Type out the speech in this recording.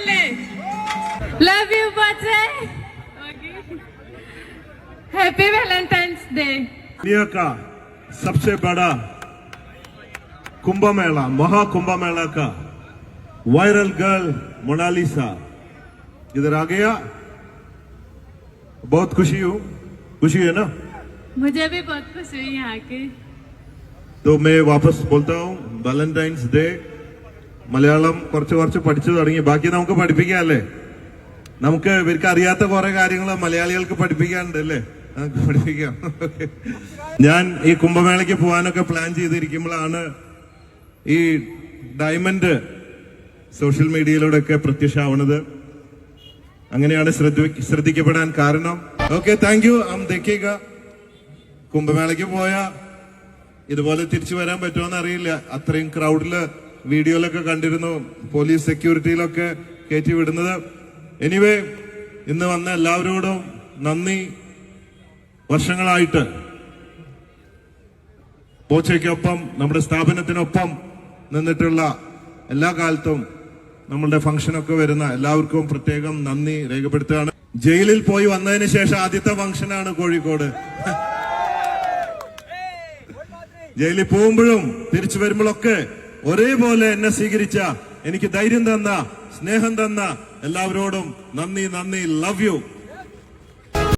बोलने love you बच्चे। Happy Valentine's day दुनिया का सबसे बड़ा कुंभ मेला महाकुंभ मेला का वायरल गर्ल मोनालिसा। इधर आ गया। बहुत खुशी हूँ। खुशी है ना? मुझे भी बहुत खुशी हुई यहाँ के। तो मैं वापस बोलता हूँ वैलेंटाइंस डे മലയാളം കുറച്ച് കുറച്ച് പഠിച്ചു തുടങ്ങി. ബാക്കി നമുക്ക് പഠിപ്പിക്കാമല്ലേ നമുക്ക് ഇവർക്ക് അറിയാത്ത കുറെ കാര്യങ്ങൾ മലയാളികൾക്ക് പഠിപ്പിക്കാനുണ്ട് അല്ലേ? പഠിപ്പിക്കാം. ഞാൻ ഈ കുംഭമേളയ്ക്ക് പോകാനൊക്കെ പ്ലാൻ ചെയ്തിരിക്കുമ്പോഴാണ് ഈ ഡയമണ്ട് സോഷ്യൽ മീഡിയയിലൂടെയൊക്കെ പ്രത്യക്ഷമാവുന്നത്. അങ്ങനെയാണ് ശ്രദ്ധ ശ്രദ്ധിക്കപ്പെടാൻ കാരണം. ഓക്കെ താങ്ക് യു ആം ദക്കിക കുംഭമേളയ്ക്ക് പോയ ഇതുപോലെ തിരിച്ചു വരാൻ പറ്റുമോ അറിയില്ല. അത്രയും ക്രൗഡിൽ വീഡിയോയിലൊക്കെ കണ്ടിരുന്നു പോലീസ് സെക്യൂരിറ്റിയിലൊക്കെ കയറ്റി വിടുന്നത്. എനിവേ ഇന്ന് വന്ന എല്ലാവരോടും നന്ദി. വർഷങ്ങളായിട്ട് പോച്ചയ്ക്കൊപ്പം നമ്മുടെ സ്ഥാപനത്തിനൊപ്പം നിന്നിട്ടുള്ള എല്ലാ കാലത്തും നമ്മളുടെ ഫംഗ്ഷനൊക്കെ വരുന്ന എല്ലാവർക്കും പ്രത്യേകം നന്ദി രേഖപ്പെടുത്തുകയാണ്. ജയിലിൽ പോയി വന്നതിന് ശേഷം ആദ്യത്തെ ഫംഗ്ഷനാണ് കോഴിക്കോട്. ജയിലിൽ പോകുമ്പോഴും തിരിച്ചു വരുമ്പോഴൊക്കെ ഒരേപോലെ എന്നെ സ്വീകരിച്ച എനിക്ക് ധൈര്യം തന്ന സ്നേഹം തന്ന എല്ലാവരോടും നന്ദി നന്ദി ലവ് യു